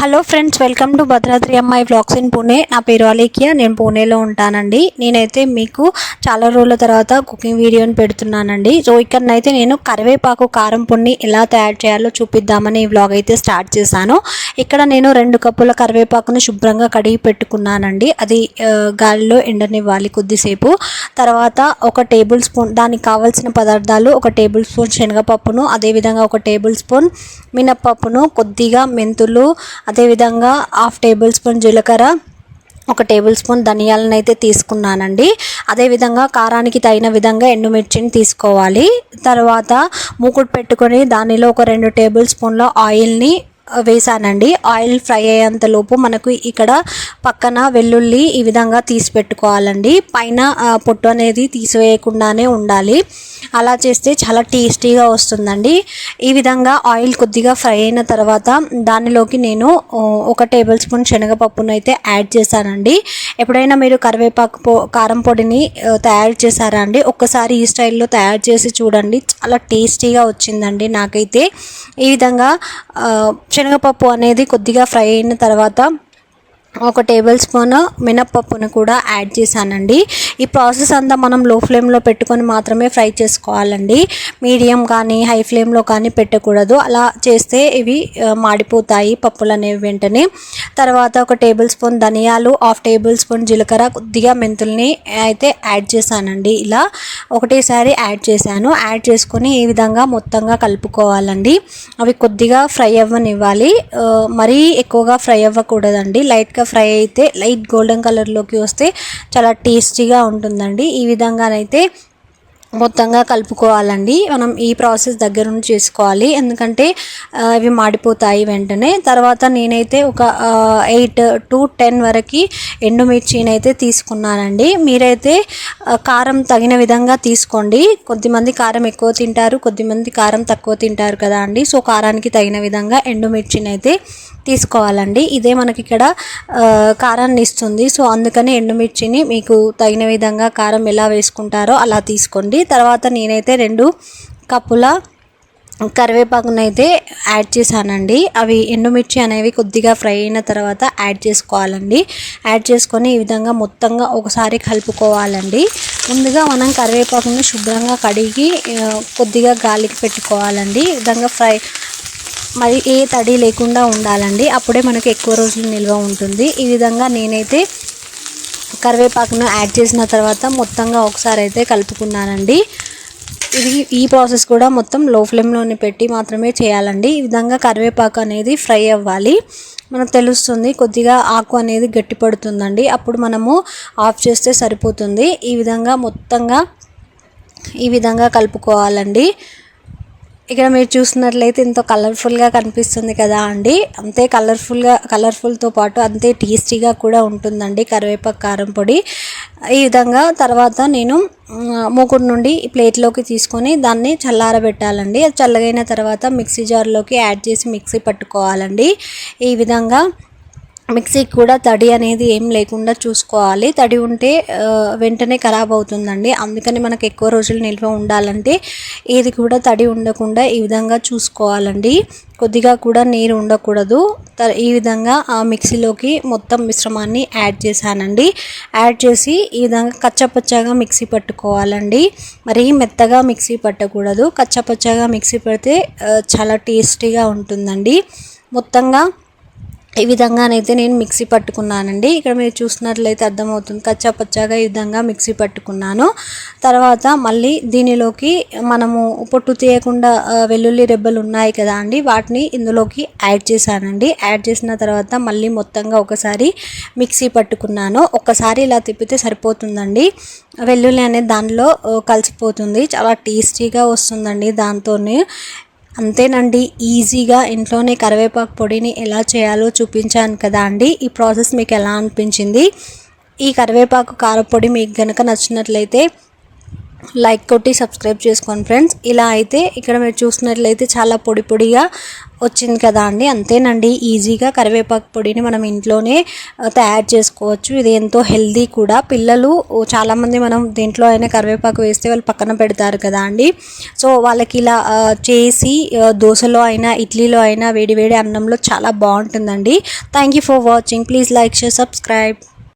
Hello friends welcome to Bhadradri అమ్మాయి vlogs in Pune నా పేరు అలేఖ్య నేను పూణేలో ఉంటానండి. నేనైతే మీకు చాలా రోజుల తర్వాత కుకింగ్ వీడియోని పెడుతున్నానండి. సో ఇక్కడనైతే నేను కరివేపాకు కారం పొడిని ఎలా తయారు చేయాలో చూపిద్దామని ఈ వ్లాగ్ అయితే స్టార్ట్ చేశాను. ఇక్కడ నేను రెండు కప్పుల కరివేపాకుని శుభ్రంగా కడిగి పెట్టుకున్నానండి. అది గాలిలో ఎండనివ్వాలి కొద్దిసేపు. తర్వాత ఒక టేబుల్ స్పూన్ దానికి కావాల్సిన పదార్థాలు ఒక టేబుల్ స్పూన్ శనగపప్పును అదేవిధంగా ఒక టేబుల్ స్పూన్ మినప్పప్పును కొద్దిగా మెంతులు అదేవిధంగా హాఫ్ టేబుల్ స్పూన్ జీలకర్ర ఒక టేబుల్ స్పూన్ ధనియాలను అయితే తీసుకున్నానండి. అదేవిధంగా కారానికి తగిన విధంగా ఎండుమిర్చిని తీసుకోవాలి. తర్వాత మూకుడు పెట్టుకొని దానిలో ఒక రెండు టేబుల్ స్పూన్ల ఆయిల్ని వేసానండి. ఆయిల్ ఫ్రై అయ్యేంత లోపు మనకు ఇక్కడ పక్కన వెల్లుల్లి ఈ విధంగా తీసి పెట్టుకోవాలండి. పైన పొట్టు అనేది తీసివేయకుండానే ఉండాలి. అలా చేస్తే చాలా టేస్టీగా వస్తుందండి. ఈ విధంగా ఆయిల్ కొద్దిగా ఫ్రై అయిన తర్వాత దానిలోకి నేను ఒక టేబుల్ స్పూన్ శనగపప్పును అయితే యాడ్ చేశానండి. ఎప్పుడైనా మీరు కరివేపాకు పో కారం పొడిని తయారు చేశారా అండి? ఒక్కసారి ఈ స్టైల్లో తయారు చేసి చూడండి. చాలా టేస్టీగా వచ్చిందండి నాకైతే. ఈ విధంగా శనగపప్పు అనేది కొద్దిగా ఫ్రై అయిన తర్వాత ఒక టేబుల్ స్పూన్ మినప్పప్పును కూడా యాడ్ చేశానండి. ఈ ప్రాసెస్ అంతా మనం లో ఫ్లేమ్లో పెట్టుకొని మాత్రమే ఫ్రై చేసుకోవాలండి. మీడియం కానీ హై ఫ్లేమ్లో కానీ పెట్టకూడదు. అలా చేస్తే ఇవి మాడిపోతాయి పప్పులు అనేవి వెంటనే. తర్వాత ఒక టేబుల్ స్పూన్ ధనియాలు హాఫ్ టేబుల్ స్పూన్ జీలకర్ర కొద్దిగా మెంతుల్ని అయితే యాడ్ చేశానండి. ఇలా ఒకటేసారి యాడ్ చేశాను. యాడ్ చేసుకొని ఈ విధంగా మొత్తంగా కలుపుకోవాలండి. అవి కొద్దిగా ఫ్రై అవ్వనివ్వాలి. మరీ ఎక్కువగా ఫ్రై అవ్వకూడదండి. లైట్గా ఫ్రై అయితే లైట్ గోల్డెన్ కలర్లోకి వస్తే చాలా టేస్టీగా ఉంటుందండి. ఈ విధంగానైతే మొత్తంగా కలుపుకోవాలండి. మనం ఈ ప్రాసెస్ దగ్గర నుండి చేసుకోవాలి. ఎందుకంటే అవి ఇవి మాడిపోతాయి వెంటనే. తర్వాత నేనైతే ఒక ఎయిట్ టు టెన్ వరకు ఎండుమిర్చిని అయితే తీసుకున్నానండి. మీరైతే కారం తగిన విధంగా తీసుకోండి. కొద్దిమంది కారం ఎక్కువ తింటారు కొద్దిమంది కారం తక్కువ తింటారు కదా అండి. సో కారానికి తగిన విధంగా ఎండుమిర్చిని అయితే తీసుకోవాలండి. ఇదే మనకి ఇక్కడ కారాన్ని ఇస్తుంది. సో అందుకని ఎండుమిర్చిని మీకు తగిన విధంగా కారం ఎలా వేసుకుంటారో అలా తీసుకోండి. తర్వాత నేనైతే రెండు కప్పుల కరివేపాకును అయితే యాడ్ చేశానండి. అవి ఎండుమిర్చి అనేవి కొద్దిగా ఫ్రై అయిన తర్వాత యాడ్ చేసుకోవాలండి. యాడ్ చేసుకొని ఈ విధంగా మొత్తంగా ఒకసారి కలుపుకోవాలండి. ముందుగా మనం కరివేపాకుని శుభ్రంగా కడిగి కొద్దిగా గాలికి పెట్టుకోవాలండి. ఈ విధంగా ఫ్రై మరి ఏ తడి లేకుండా ఉండాలండి. అప్పుడే మనకు ఎక్కువ రోజులు నిల్వ ఉంటుంది. ఈ విధంగా నేనైతే కరివేపాకును యాడ్ చేసిన తర్వాత మొత్తంగా ఒకసారి అయితే కలుపుకున్నానండి. ఇది ఈ ప్రాసెస్ కూడా మొత్తం లో ఫ్లేమ్లోనే పెట్టి మాత్రమే చేయాలండి. ఈ విధంగా కరివేపాకు అనేది ఫ్రై అవ్వాలి. మనకు తెలుస్తుంది కొద్దిగా ఆకు అనేది గట్టిపడుతుందండి అప్పుడు మనము ఆఫ్ చేస్తే సరిపోతుంది. ఈ విధంగా మొత్తంగా ఈ విధంగా కలుపుకోవాలండి. ఇక్కడ మీరు చూసినట్లయితే ఎంతో కలర్ఫుల్గా కనిపిస్తుంది కదా అండి. అంతే కలర్ఫుల్గా కలర్ఫుల్తో పాటు అంతే టేస్టీగా కూడా ఉంటుందండి కరివేపాకు కారం పొడి. ఈ విధంగా తర్వాత నేను మూకుడు నుండి ప్లేట్లోకి తీసుకొని దాన్ని చల్లారబెట్టాలండి. అది చల్లగైన తర్వాత మిక్సీ జార్లోకి యాడ్ చేసి మిక్సీ పట్టుకోవాలండి. ఈ విధంగా మిక్సీకి కూడా తడి అనేది ఏం లేకుండా చూసుకోవాలి. తడి ఉంటే వెంటనే ఖరాబ్ అవుతుందండి. అందుకని మనకు ఎక్కువ రోజులు నిల్వ ఉండాలంటే ఏది కూడా తడి ఉండకుండా ఈ విధంగా చూసుకోవాలండి. కొద్దిగా కూడా నీరు ఉండకూడదు. త- ఈ విధంగా ఆ మిక్సీలోకి మొత్తం మిశ్రమాన్ని యాడ్ చేశానండి. యాడ్ చేసి ఈ విధంగా కచ్చపచ్చగా మిక్సీ పట్టుకోవాలండి. మరి మెత్తగా మిక్సీ పట్టకూడదు. కచ్చపచ్చగా మిక్సీ పడితే చాలా టేస్టీగా ఉంటుందండి. మొత్తంగా ఈ విధంగానైతే నేను మిక్సీ పట్టుకున్నానండి. ఇక్కడ మీరు చూసినట్లయితే అర్థమవుతుంది. కచ్చా పచ్చాగా ఈ విధంగా మిక్సీ పట్టుకున్నాను. తర్వాత మళ్ళీ దీనిలోకి మనము పొట్టు తీయకుండా వెల్లుల్లి రెబ్బలు ఉన్నాయి కదా అండి వాటిని ఇందులోకి యాడ్ చేశానండి. యాడ్ చేసిన తర్వాత మళ్ళీ మొత్తంగా ఒకసారి మిక్సీ పట్టుకున్నాను. ఒకసారి ఇలా తిప్పితే సరిపోతుందండి. వెల్లుల్లి అనేది దానిలో కలిసిపోతుంది. చాలా టేస్టీగా వస్తుందండి దాంతోనే. అంతేనండి ఈజీగా ఇంట్లోనే కరివేపాకు పొడిని ఎలా చేయాలో చూపించాను కదా అండి. ఈ ప్రాసెస్ మీకు ఎలా అనిపించింది? ఈ కరివేపాకు కారపొడి మీకు కనుక నచ్చినట్లయితే లైక్ కొట్టి సబ్స్క్రైబ్ చేసుకోండి ఫ్రెండ్స్ ఇలా అయితే ఇక్కడ మీరు చూసినట్లయితే చాలా పొడి పొడిగా వచ్చింది కదా అండి. అంతేనండి ఈజీగా కరివేపాకు పొడిని మనం ఇంట్లోనే తయారు చేసుకోవచ్చు. ఇది ఎంతో హెల్దీ కూడా. పిల్లలు చాలామంది మనం దేంట్లో అయినా కరివేపాకు వేస్తే వాళ్ళు పక్కన పెడతారు కదా అండి. సో వాళ్ళకి ఇలా చేసి దోశలో అయినా ఇడ్లీలో అయినా వేడి వేడి అన్నంలో చాలా బాగుంటుందండి. Thank you for watching please like share subscribe